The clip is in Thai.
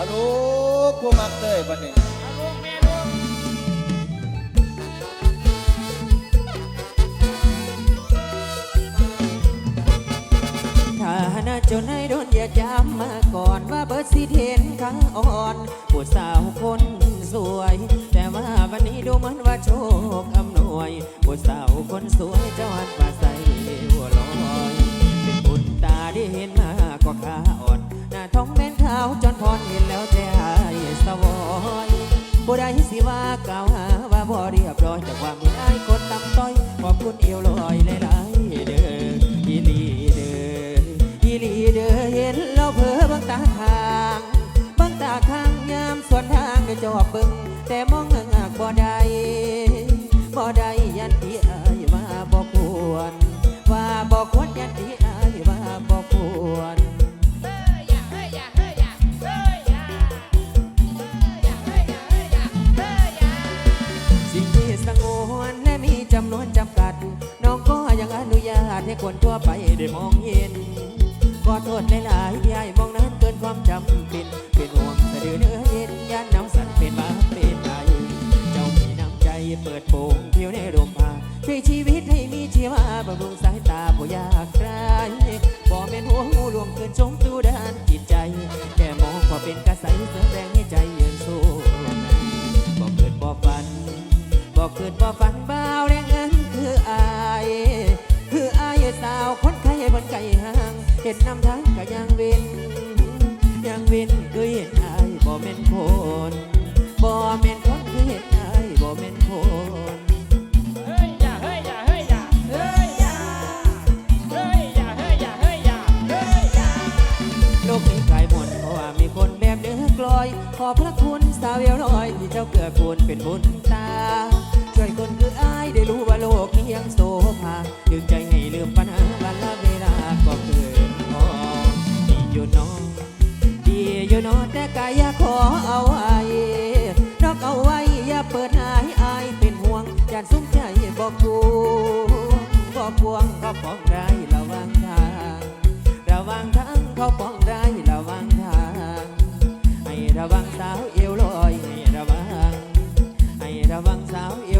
เอาลูกผู้มักเตยบัดนี้เอาลูกแม่ลูกถ้าหน้าจนให้โดนอย่าจำมาก่อนว่าเบิร์ดสิเทนครั้งอ่อนผู้สาวคนสวย แต่ว่าวันนี้ดูเหมือนว่าโชคอำนวยผู้สาวคนสวยเจ้าหันมาใส่หัวลอย เป็นบุญตาได้เห็นมากกว่าขา สิว่ากล่าวหาว่าบ่เรียบร้อยจากความมีอายคนตำต้อยขอบคุณเอวลอยหลายๆเด้ออีหลีเด้ออีหลีเด้อเห็นเราเพ้อบางตาทางบางตาข้างยามสวนทางก็จอบเบิ่งแต่มองเงกบ่ได้บ่ได้ ให้คนทั่วไปได้มองเห็นขอโทษหลายๆที่ให้มองนั้นเกินความจำเป็น เป็นห่วงสะดือเนื้อเย็นยันน้ำสั่นเป็นบาเป็นไอเจ้ามีน้ำใจเปิดโปงเที่ยวในลมพาช่วยชีวิตให้มีชีวาบำรุงสายตาผู้ยากไร้บ่แม่นหัวงูหลวงเกินชมตูด้านจิตใจ แค่มองพอเป็นกระใสเสริมแรงให้ใจเยืนสู้บ่เกิดบ่ฝันบ่เกิดบ่ฝันาวคนไข้บนไก่ห่าง เห็นน้ำทางก็ยังวินยังวินคืเห็นไอาบ่เม่นคนบ่เม่นคนคืเห็นไอาบ่เม่นคนโลกนี้กลายหมเพราะมีคนแบบเดือกลอย ขอพระคุณสาวเวลน้อย ที่เจ้าเกิดกูลเป็นบุญตาานสุ้มใจบอกกูบอกพวงเขาป้องได้ระวังทาง ระวังทางเขาป้องได้ระวังทาง ให้ระวังสาวเอวลอยให้ระวัง ให้ระวังสาวเอว